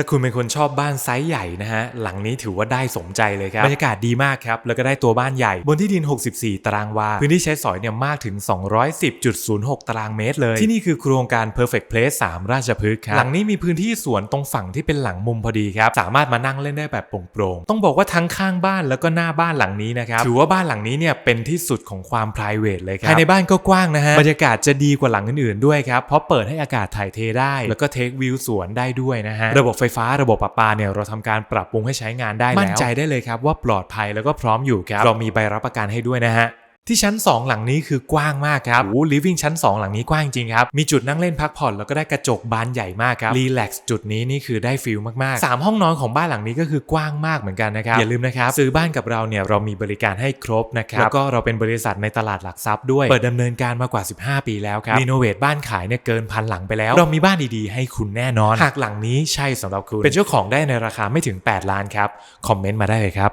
ถ้าคุณเป็นคนชอบบ้านไซส์ใหญ่นะฮะ หลังนี้ถือว่าได้สมใจเลยครับ บรรยากาศดีมากครับ แล้วก็ได้ตัวบ้านใหญ่ บนที่ดิน 64 ตารางวา พื้นที่ใช้สอยเนี่ยมากถึง 210.06 ตารางเมตรเลย ที่นี่คือโครงการ Perfect Place 3 ราชพฤกษ์ครับ หลังนี้มีพื้นที่สวนตรงฝั่งที่เป็นหลังมุมพอดีครับ สามารถมานั่งเล่นได้แบบโปร่งๆ ต้องบอกว่าทั้งข้างบ้านแล้วก็หน้าบ้านหลังนี้นะครับ ถือว่าบ้านหลังนี้เนี่ยเป็นที่สุดของความ p r i v a t เลยครับภายในบ้านก็กว้างนะฮะ บรรยากาศจะดีกว่าหลังอื่นๆด้วยครับ เพราะเปิดให้อากาศถ่ายเทได้ แล้วก็เทควิวสวนได้ด้วยนะฮะ ระบบไฟฟ้าระบบประปาเนี่ยเราทำการปรับปรุงให้ใช้งานได้แล้วมั่นใจได้เลยครับว่าปลอดภัยแล้วก็พร้อมอยู่ครับเรามีใบรับประกันให้ด้วยนะฮะ ที่ชั้น 2 หลังนี้คือกว้างมากครับโอ้ลิฟวิ่งชั้น 2 หลังนี้กว้างจริงครับ มีจุดนั่งเล่นพักผ่อน แล้วก็ได้กระจกบานใหญ่มากครับรีแลกซ์จุดนี้นี่คือได้ฟิลมากๆ 3 ห้องนอนของบ้านหลังนี้ก็คือกว้างมากเหมือนกันนะครับ อย่าลืมนะครับซื้อบ้านกับเราเนี่ยเรามีบริการให้ครบนะครับแล้วก็เราเป็นบริษัทในตลาดหลักทรัพย์ด้วย เปิดดำเนินการมากว่า 15 ปีแล้วครับรีโนเวทบ้านขายเนี่ยเกินพันหลังไปแล้ว เรามีบ้านดีๆ ให้คุณแน่นอน หากหลังนี้ใช่สำหรับคุณ เป็นเจ้าของได้ในราคาไม่ถึง 8 ล้านครับคอมเมนต์มาได้เลยครับ